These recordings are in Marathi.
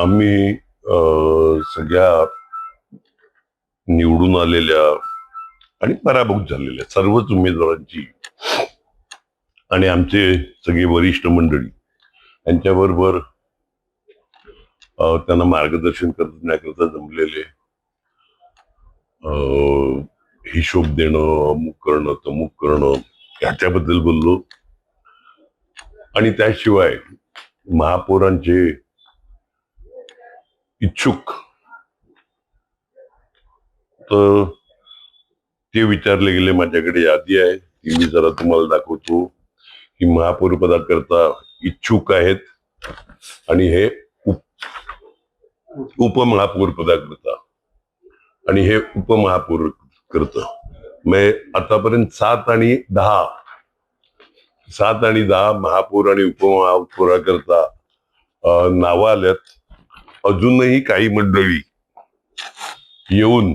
आम्ही अं, सगळ्या निवडून आलेल्या आणि पराभूत झालेल्या सर्वच उमेदवारांची आणि आमचे सगळे वरिष्ठ मंडळी यांच्याबरोबर त्यांना मार्गदर्शन करण्याकरता जमलेले अं, हिशोब देणं अमुक करणं तमुक करणं ह्याच्याबद्दल बोललो. आणि त्याशिवाय महापौरांचे इच्छुक. तर ते विचारले गेले माझ्याकडे यादी आहे ती मी जरा तुम्हाला दाखवतो. की महापौर पदाकरता इच्छुक आहेत. आणि हे उपमहापौर पदाकरता. आणि हे उपमहापौर करत. मग आतापर्यंत सात आणि दहा सात आणि दहा महापौर आणि उपमहापौराकरता नावं आल्यात. अजूनही काही मंडळी येऊन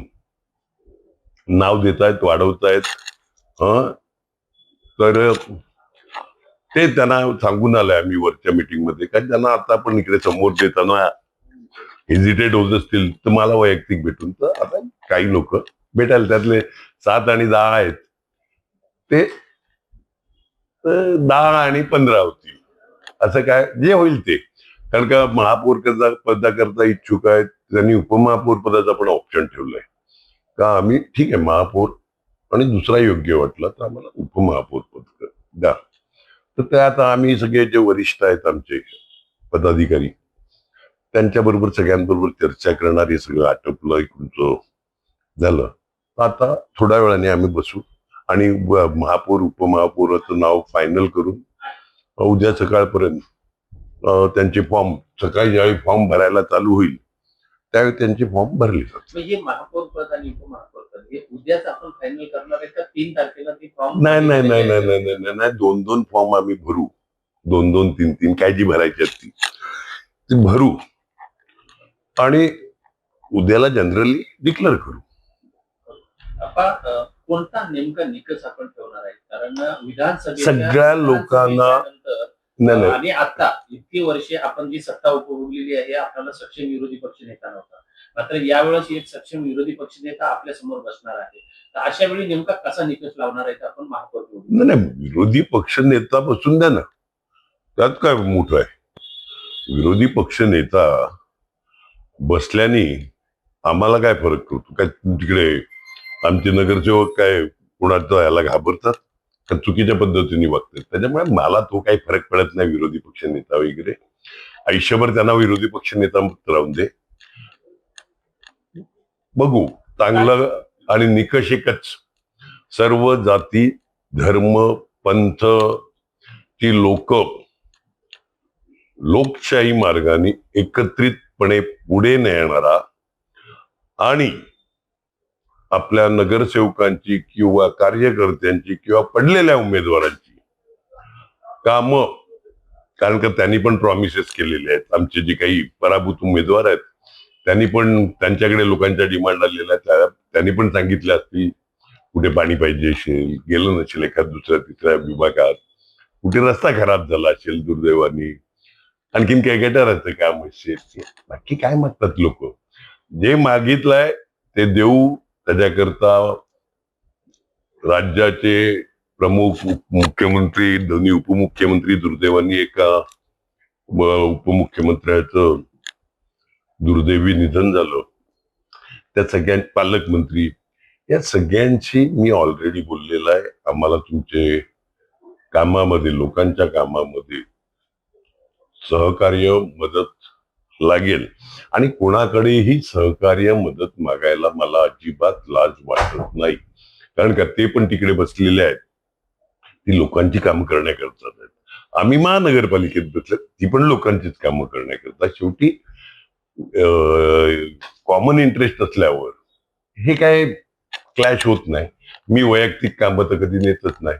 नाव देत आहेत वाढवतायत. हं? तर ते त्यांना सांगून आलंय आम्ही वरच्या मीटिंगमध्ये कारण त्यांना आता पण इकडे समोर देताना हेजिटेट होत असतील तर मला वैयक्तिक भेटून तर आता काही लोक भेटायला त्यातले सात आणि दहा आहेत. ते दहा आणि पंधरा होतील. असं काय जे होईल ते. कारण का महापौर करता पदाकरता इच्छुक आहेत. त्यांनी उपमहापौर पदाचा पण ऑप्शन ठेवलाय. का आम्ही ठीक आहे महापौर आणि दुसरा योग्य वाटला तर आम्हाला उपमहापौर पद द्या. तर ते आता आम्ही सगळे जे वरिष्ठ आहेत आमचे पदाधिकारी त्यांच्याबरोबर सगळ्यांबरोबर चर्चा करणार हे सगळं आटोपलं इकडचं झालं. तर आता थोड्या वेळाने आम्ही बसू आणि महापौर उपमहापौराचं नाव फायनल करून उद्या सकाळपर्यंत त्यांचे फॉर्म सकाळी ज्यावेळी फॉर्म भरायला चालू होईल त्यावेळी त्यांचे फॉर्म भरले जातील म्हणजे महापौर पद आणि उपमहापौर पद हे उद्याच आपण फायनल करणार आहे का? तीन तारखेला ती फॉर्म नाही नाही नाही नाही नाही नाही नाही नाही दोन दोन फॉर्म आम्ही भरू. दोन दोन तीन तीन काय जी भरायची असती ती. भरू. आणि उद्याला जनरली डिक्लेअर करू. कोणता नेमका निकष आपण ठेवणार आहे? कारण विधानसभेच्या सगळ्या लोकांना- नाही आणि आता इतकी वर्षे आपण जी सत्ता उपभोगलेली आहे आपल्याला सक्षम विरोधी पक्ष नेता नव्हता. मात्र यावेळेस एक सक्षम विरोधी पक्ष नेता आपल्यासमोर बसणार आहे. तर अशा वेळी नेमका कसा निकष लावणार आहे आपण महापौर नाही नाही विरोधी पक्ष नेता बसून द्या ना. त्यात काय मोठं आहे? विरोधी पक्ष नेता बसल्याने आम्हाला काय फरक पडतो? काय तिकडे आमचे नगरसेवक काय कोणाचा याला घाबरतात? तर चुकीच्या पद्धतीने वागतात त्याच्यामुळे मला तो काही फरक पडत नाही विरोधी पक्ष नेता वगैरे. आयुष्यभर त्यांना विरोधी पक्ष नेता मुक्त राहून दे. बघू. चांगलं आणि निकष एकच. सर्व जाती धर्म पंथ ती लोक लोकशाही मार्गाने एकत्रितपणे पुढे नेणारा आणि आपल्या नगरसेवकांची किंवा कार्यकर्त्यांची किंवा पडलेल्या उमेदवारांची काम कारण का त्यांनी पण प्रॉमिसेस केलेले आहेत. आमचे जे काही पराभूत उमेदवार आहेत त्यांनी पण त्यांच्याकडे लोकांच्या डिमांड आलेल्या त्यांनी पण सांगितल्या असतील कुठे पाणी पाहिजे असेल गेलं नसेल एखाद दुसऱ्या तिसऱ्या विभागात कुठे रस्ता खराब झाला असेल दुर्दैवाने आणखीन काय गटाराचं काम असेल. बाकी काय म्हणतात लोक? जे मागितलंय ते देऊ त्याच्याकरता राज्याचे प्रमुख मुख्यमंत्री दोन्ही उपमुख्यमंत्री दुर्दैवानी एका उपमुख्यमंत्र्याचं दुर्दैवी निधन झालं. त्या सगळ्या पालकमंत्री या सगळ्यांशी मी ऑलरेडी बोललेला आहे. आम्हाला तुमचे कामामध्ये लोकांच्या कामामध्ये सहकार्य मदत लागेल. आणि कोणाकडेही सहकार्य मदत मागायला मला अजिबात लाज वाटत नाही. कारण का ते पण तिकडे बसलेले आहेत. ती लोकांची कामं करण्याकरता आहेत. आम्ही महानगरपालिकेत बसले ती पण लोकांचीच कामं करण्याकरता. शेवटी कॉमन इंटरेस्ट असल्यावर हे काय क्लॅश होत नाही. मी वैयक्तिक कामं तर कधी नेतच नाही.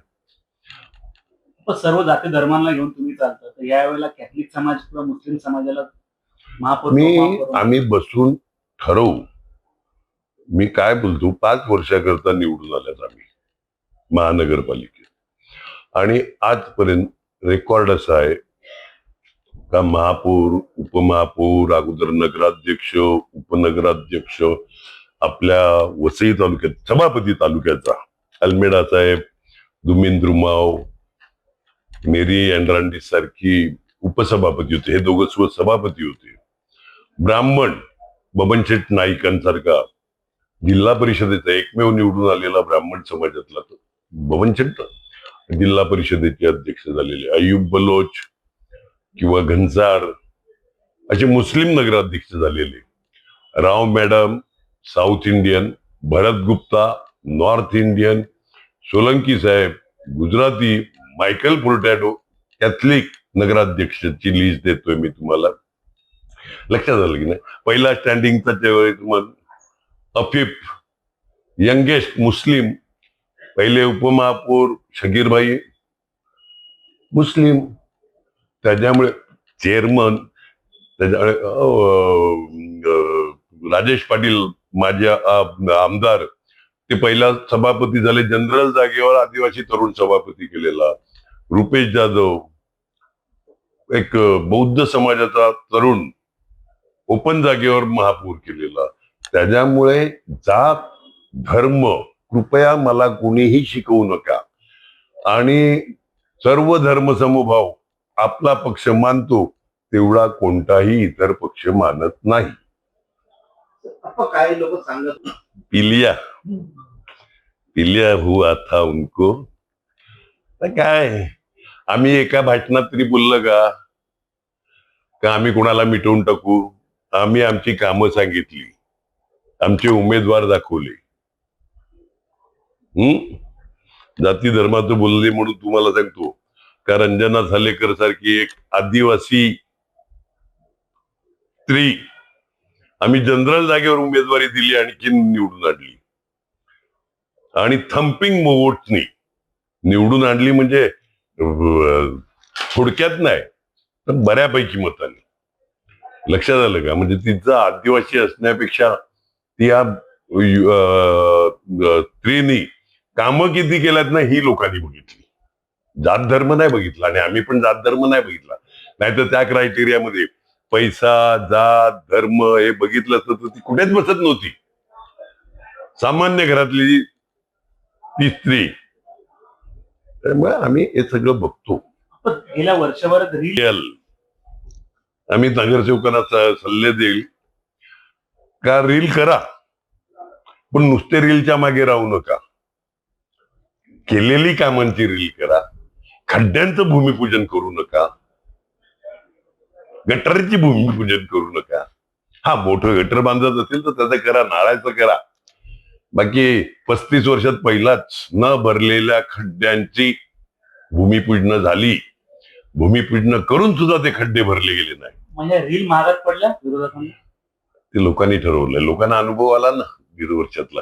सर्व जाती धर्मांना घेऊन तुम्ही चालता. तर यावेळेला कॅथलिक समाज किंवा मुस्लिम समाजाला मी आम्ही बसून ठरवू. मी काय बोलतो पाच वर्षाकरता निवडून आल्यात आम्ही महानगरपालिकेत. आणि आजपर्यंत रेकॉर्ड असा आहे का महापौर उपमहापौर अगोदर नगराध्यक्ष उपनगराध्यक्ष आपल्या वसई तालुक्यात सभापती तालुक्याचा अल्मेडा साहेब दुमिंद रुमाव मेरी अँड्रांडी सारखी उपसभापती होते. हे दोघं सभापती होते. ब्राह्मण बबनशेठ नाईकांसारखा जिल्हा परिषदेचा एकमेव निवडून आलेला ब्राह्मण समाजातला तो बबनशेठ. जिल्हा परिषदेचे अध्यक्ष झालेले अयुब बलोच किंवा घनसार असे मुस्लिम नगराध्यक्ष झालेले Rao madam south Indian Bharat Gupta north Indian Solanki साहेब गुजराती मायकल फुर्टॅडो कॅथलिक नगराध्यक्षाची लिस्ट देतोय मी तुम्हाला. लक्षात आलं की नाही? पहिला स्टँडिंगचा त्यावेळेस मग अफिफ यंगेस्ट मुस्लिम पहिले उपमहापौर शकीरभाई मुस्लिम. त्याच्यामुळे चेअरमन त्याच्यामुळे राजेश पाटील माझे आमदार ते पहिला सभापती झाले. जनरल जागेवर आदिवासी तरुण सभापती केलेला. रुपेश जाधव एक बौद्ध समाजाचा तरुण. ओपन जागेवर महापौर केलेला. त्याच्यामुळे जात धर्म कृपया मला कुणीही शिकवू नका. आणि सर्व धर्म समभाव आपला पक्ष मानतो तेवढा कोणताही इतर पक्ष मानत नाही. आपण काही लोक सांगत पिलिया. पिलिया हुआ था उनको? काय? आम्ही एका भाषणात तरी बोललं का? का आम्ही कोणाला मिटवून टाकू? आम्ही आमची कामं सांगितली. आमचे उमेदवार दाखवले. हम्म जाती धर्माचं बोलले म्हणून तुम्हाला सांगतो. का रंजना झालेकर सारखी एक आदिवासी स्त्री आम्ही जनरल जागेवर उमेदवारी दिली आणखी निवडून आणली. आणि थम्पिंग वोटनी निवडून आणली म्हणजे थोडक्यात नाही तर बऱ्यापैकी मताने. लक्षात आलं का? म्हणजे तिचं आदिवासी असण्यापेक्षा ती या स्त्रीनी कामं किती केल्यात ना ही लोकांनी बघितली. जात धर्म नाही बघितला आणि आम्ही पण जात धर्म नाही बघितला. नाहीतर त्या क्रायटेरियामध्ये पैसा जात धर्म हे बघितलं असतं तर ती कुठेच बसत नव्हती. सामान्य घरातली ती स्त्री. त्यामुळे आम्ही हे सगळं बघतो. गेल्या वर्षभरात रील केल आम्ही नगरसेवकांना सल्ले देईल. का रील करा. पण नुसते रीलच्या मागे राहू नका. केलेली कामांची रील करा. खड्ड्यांचं भूमिपूजन करू नका. गटारीची भूमिपूजन करू नका. हा मोठं गटर बांधत असेल तर त्याचं करा नाळायचं करा. बाकी पस्तीस वर्षात पहिलाच न भरलेल्या खड्ड्यांची भूमिपूजन झाली. भूमिपूजन करून सुद्धा ते खड्डे भरले गेले नाही. म्हणजे रील महागात पडल्या विरोधकांना? ते लोकांनी ठरवलंय. लोकांना अनुभव आला ना दीड वर्षातला.